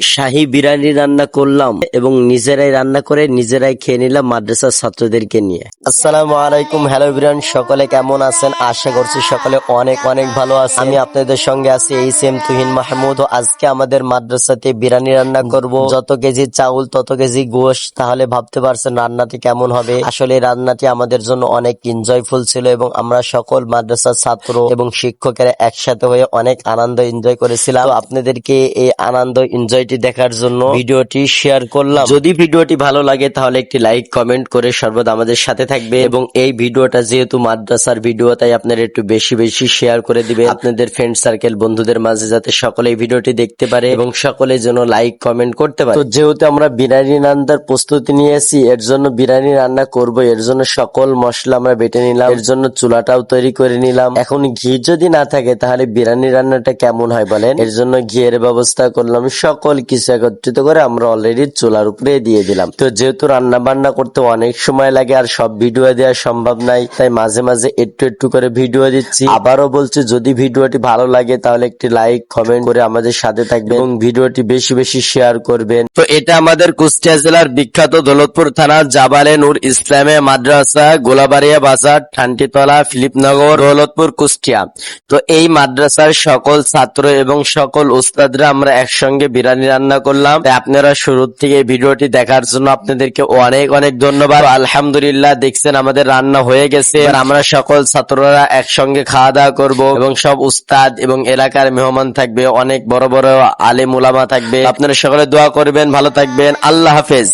শাহী বিরিয়ানি রান্না করলাম এবং নিজেরাই রান্না করে নিজেরাই খেয়ে নিলাম মাদ্রাসার ছাত্রদেরকে নিয়ে। আসসালামু আলাইকুম, হ্যালো বিরান সকলে কেমন আছেন? আশা করছি সকলে অনেক অনেক ভালো আছে আমি আপনাদের সঙ্গে আছি এই সেম তুহিন মাহমুদ। আজকে আমাদের মাদ্রাসাতে বিরিয়ানি রান্না করব। যত কেজি চাউল, তত কেজি গোশ, তাহলে ভাবতে পারছেন রান্নাটি কেমন হবে। আসলে রান্নাটি আমাদের জন্য অনেক এনজয়ফুল ছিল এবং আমরা সকল মাদ্রাসার ছাত্র এবং শিক্ষকেরা একসাথে হয়ে অনেক আনন্দ এনজয় করেছিলাম। আপনাদেরকে এই আনন্দ এনজয়টি দেখার জন্য ভিডিওটি শেয়ার করলাম। যদি ভিডিওটি ভালো লাগে, তাহলে একটি লাইক, কমেন্ট করে সর্বদা আমাদের সাথে থাকবে এবং এই ভিডিওটা যেহেতু মাদ্রাসার ভিডিও, তাই আপনারা একটু বেশি বেশি শেয়ার করে দিবে আপনাদের ফ্রেন্ড সার্কেল বন্ধুদের মাঝে যাতে সকলে এই ভিডিওটি দেখতে পারে এবং সকলে যেন লাইক কমেন্ট করতে পারে। তো যেহেতু আমরা বিরিয়ানি রান্নার প্রস্তুতি নিয়েছি এর জন্য বিরিয়ানি রান্না করব। এর জন্য সকল মশলা আমরা বেটে নিলাম। এর জন্য চুলাটাও তৈরি করে নিলাম। এখন ঘি যদি না থাকে, তাহলে বিরিয়ানি রান্নাটা কেমন হয় বলেন? এর জন্য ঘিয়ের ব্যবস্থা করলাম। সকল কিছু একত্রিত করে আমরা অলরেডি চুলার উপরে দিয়ে দিলাম। তো যেহেতু রান্না বান্না করতে অনেক সময় লাগে আর সব ভিডিও দেওয়া সম্ভব নাই, তাই মাঝে মাঝে একটু একটু করে ভিডিও দিচ্ছি। আবারও বলছি, যদি ভিডিওটি ভালো লাগে তাহলে একটি লাইক কমেন্ট করে আমাদের সাথে থাকবেন এবং ভিডিওটি বেশি বেশি শেয়ার করবেন। তো এটা আমাদের কুষ্টিয়া জেলার বিখ্যাত দৌলতপুর থানা জাবালে নূর ইসলামে মাদ্রাসা, গোলাবাড়িয়া বাজার ঠান্টিতলা ফিলিপনগর, দৌলতপুর, কুষ্টিয়া। তো এই মাদ্রাসার সকল ছাত্র এবং সকল উস্তাদরা আমরা একসঙ্গে বিরিয়ানি রান্না করলাম। আপনারা শুরু থেকে ভিডিওটি দেখার জন্য আপনাদেরকে অনেক অনেক ধন্যবাদ। আলহামদুলিল্লাহ দেখছেন আমাদের রান্না হয়ে গেছে। আমরা সকল ছাত্ররা একসঙ্গে খাওয়া দাওয়া করব এবং সব উস্তাদ এবং এলাকার মেহমান থাকবে, অনেক বড় বড় আলেম উলামা থাকবে। আপনারা সকলে দোয়া করবেন, ভালো থাকবেন। আল্লাহ হাফেজ।